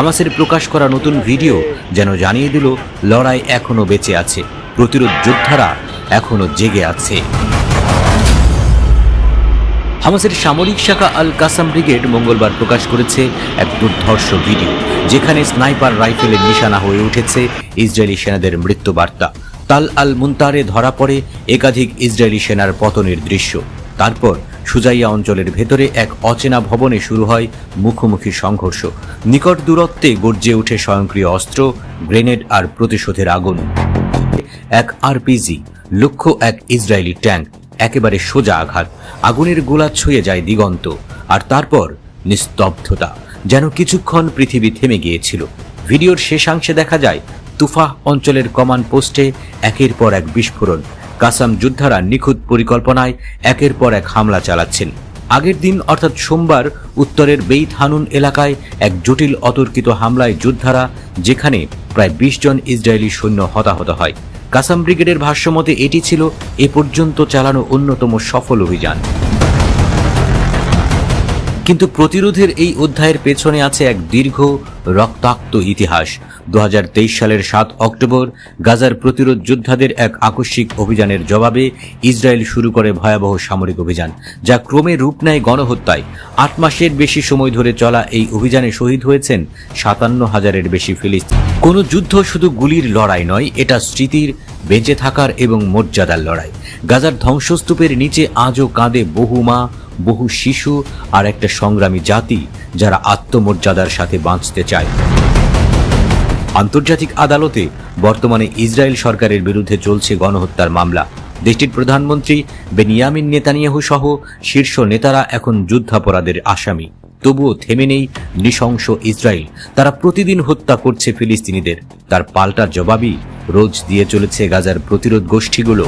হামাসের প্রকাশ করা নতুন ভিডিও যেন জানিয়ে দিল, লড়াই এখনও বেঁচে আছে। প্রতিরোধ যোদ্ধারা এখনও জেগে আছে। হামাসের সামরিক শাখা আল কাসাম ব্রিগেড মঙ্গলবার প্রকাশ করেছে এক দুর্ধর্ষ ভিডিও, যেখানে স্নাইপার রাইফেলের নিশানা হয়ে উঠেছে ইসরায়েলি সেনাদের মৃত্যু বার্তা তাল আল মুন্তারে ধরা পড়ে একাধিক ইসরায়েলি সেনার পতনের দৃশ্য। তারপর সুজাইয়া অঞ্চলের ভেতরে এক অচেনা ভবনে শুরু হয় মুখোমুখি সংঘর্ষ। নিকট দূরত্বে গর্জে ওঠে স্বয়ংক্রিয় অস্ত্র, গ্রেনেড আর প্রতিশোধের আগুন। এক আরপিজি লক্ষ্য এক ইসরায়েলি ট্যাঙ্ক, একেবারে সোজা আঘাত। আগুনের গোলা ছুঁয়ে যায় দিগন্ত, আর তারপর নিস্তব্ধতা, যেন কিছুক্ষণ পৃথিবী থেমে গিয়েছিল। ভিডিওর শেষাংশে দেখা যায়, তুফাহ অঞ্চলের কমান্ড পোস্টে একের পর এক বিস্ফোরণ। কাসাম যোদ্ধারা নিখুঁত পরিকল্পনায় একের পর এক হামলা চালাচ্ছেন। আগের দিন, অর্থাৎ সোমবার, উত্তরের বেইত হানুন এলাকায় এক জটিল অতর্কিত হামলায় যোদ্ধারা, যেখানে প্রায় বিশ জন ইসরায়েলি সৈন্য হতাহত হয়। কাসাম ব্রিগেডের ভাষ্যমতে, এটি ছিল এ পর্যন্ত চালানো অন্যতম সফল অভিযান। কিন্তু প্রতিরোধের এই অধ্যায়ের পেছনে আছে এক দীর্ঘ রক্তাক্ত ইতিহাস। দু হাজার তেইশ সালের সাত অক্টোবর গাজার প্রতিরোধ যোদ্ধাদের এক আকস্মিক অভিযানের জবাবে ইসরায়েল শুরু করে ভয়াবহ সামরিক অভিযান, যা ক্রমে রূপ নেয় গণহত্যায়। আট মাসের বেশি সময় ধরে চলা এই অভিযানে শহীদ হয়েছেন সাতান্ন হাজারের বেশি ফিলিস্তিন। কোনো যুদ্ধ শুধু গুলির লড়াই নয়, এটা স্মৃতির, বেঁচে থাকার এবং মর্যাদার লড়াই। গাজার ধ্বংসস্তূপের নিচে আজও কাঁদে বহু মা, বহু শিশু আর একটা সংগ্রামী জাতি যারা আত্মমর্যাদার সাথে বাঁচতে চায়। আন্তর্জাতিক আদালতে বর্তমানে ইসরায়েল সরকারের বিরুদ্ধে চলছে গণহত্যার মামলা। দেশটির প্রধানমন্ত্রী বেনিয়ামিন নেতানিয়াহু সহ শীর্ষ নেতারা এখন যুদ্ধাপরাধের আসামি। তবুও থেমে নেই নৃশংস ইসরায়েল। তারা প্রতিদিন হত্যা করছে ফিলিস্তিনিদের। তার পাল্টা জবাবই রোজ দিয়ে চলেছে গাজার প্রতিরোধ গোষ্ঠীগুলো।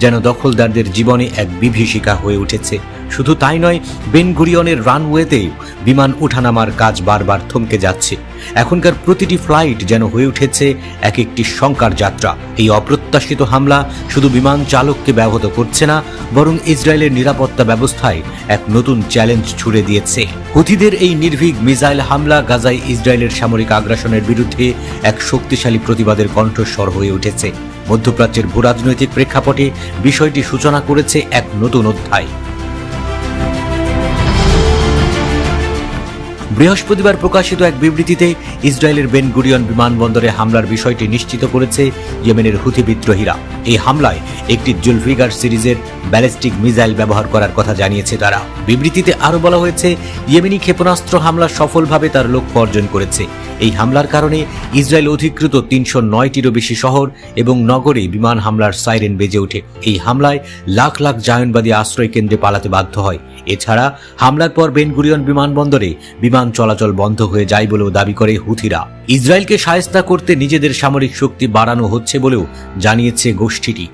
যেন দখলদারদের জীবনে এক বিভীষিকা হয়ে উঠেছে শুধু তাই নয়, বেন গুরিয়নের রানওয়েতে বিমান ওঠানামার কাজ বারবার থমকে যাচ্ছে। এখনকার প্রতিটি ফ্লাইট যেন হয়ে উঠেছে এক একটি শঙ্কার যাত্রা। এই অপ্রত্যাশিত হামলা শুধু বিমান চালককে ব্যাহত করছে না, বরং ইসরায়েলের নিরাপত্তা ব্যবস্থায় এক নতুন চ্যালেঞ্জ ছুড়ে দিয়েছে। হুথিদের এই নির্ভীক মিসাইল হামলা গাজায় ইসরায়েলের সামরিক আগ্রাসনের বিরুদ্ধে এক শক্তিশালী প্রতিবাদের কণ্ঠস্বর হয়ে উঠেছে। মধ্যপ্রাচ্যের ভূরাজনৈতিক প্রেক্ষাপটে বিষয়টি সূচনা করেছে এক নতুন অধ্যায়। বৃহস্পতিবার প্রকাশিত এক বিবৃতিতে ইসরায়েলের বেন গুরিয়ন বিমানবন্দরে হামলার বিষয়টি নিশ্চিত করেছে ইয়েমেনের হুথি বিদ্রোহীরা। এই হামলায় একটি জুলফিগার সিরিজের ব্যালিস্টিক মিসাইল ব্যবহার করার কথা জানিয়েছে তারা। বিবৃতিতে আরও বলা হয়েছে, ইয়েমেনি ক্ষেপণাস্ত্র হামলা সফলভাবে তার লক্ষ্য অর্জন করেছে। এই হামলার কারণে ইসরায়েল অধিকৃত তিনশো নয়টিরও বেশি শহর এবং নগরে বিমান হামলার সাইরেন বেজে ওঠে। এই হামলায় লাখ লাখ জায়নবাদী আশ্রয় কেন্দ্রে পালাতে বাধ্য হয়। এছাড়া হামলার পর বেনগুরিয়ন বিমানবন্দরে বিমান চলাচল বন্ধ হয়ে যায় বলেও দাবি করে হুথিরা। ইসরায়েলকে সায়স্তা করতে নিজেদের সামরিক শক্তি বাড়ানো হচ্ছে বলেও জানিয়েছে গোষ্ঠীটি।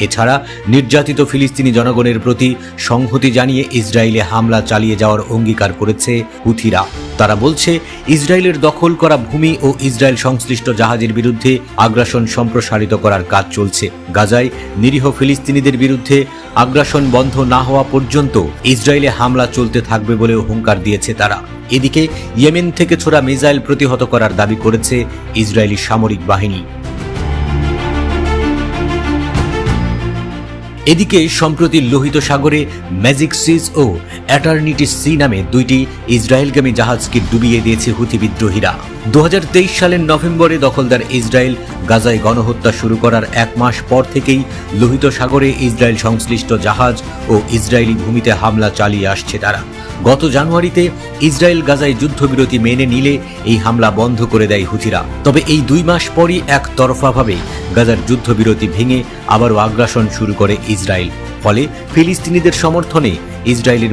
এছাড়া নির্যাতিত ফিলিস্তিনি জনগণের প্রতি সংহতি জানিয়ে ইসরায়েলে হামলা চালিয়ে যাওয়ার অঙ্গীকার করেছে হুথিরা। তারা বলছে, ইসরায়েলের দখল করা ভূমি ও ইসরায়েল সংশ্লিষ্ট জাহাজের বিরুদ্ধে আগ্রাসন সম্প্রসারিত করার কাজ চলছে। গাজায় নিরীহ ফিলিস্তিনিদের বিরুদ্ধে আগ্রাসন বন্ধ না হওয়া পর্যন্ত ইসরায়েলে হামলা চলতে থাকবে বলেও হুঙ্কার দিয়েছে তারা। এদিকে ইয়েমেন থেকে ছোড়া মিসাইল প্রতিহত করার দাবি করেছে ইসরায়েলি সামরিক বাহিনী। এদিকে, সম্প্রতি লোহিত সাগরে ম্যাজিক সিজ ও অ্যাটার্নিটি সি নামে দুইটি ইসরায়েলগামী জাহাজকে ডুবিয়ে দিয়েছে হুথি বিদ্রোহীরা। দু সালের নভেম্বরে দখলদার ইসরায়েল গাজায় গণহত্যা শুরু করার এক মাস পর থেকেই লোহিত সাগরে ইসরায়েল সংশ্লিষ্ট জাহাজ ও ইসরায়েলি ভূমিতে হামলা চালিয়ে আসছে তারা। গত জানুয়ারিতে ইসরায়েল গাজায় যুদ্ধবিরতি মেনে নিলে এই হামলা বন্ধ করে দেয় হুথিরা। তবে এই দুই মাস পরই একতরফাভাবে গাজার যুদ্ধবিরতি ভেঙে আবারও আগ্রাসন শুরু করে ইসরায়েল। ফলে ফিলিস্তিনিদের সমর্থনে ইসরায়েলের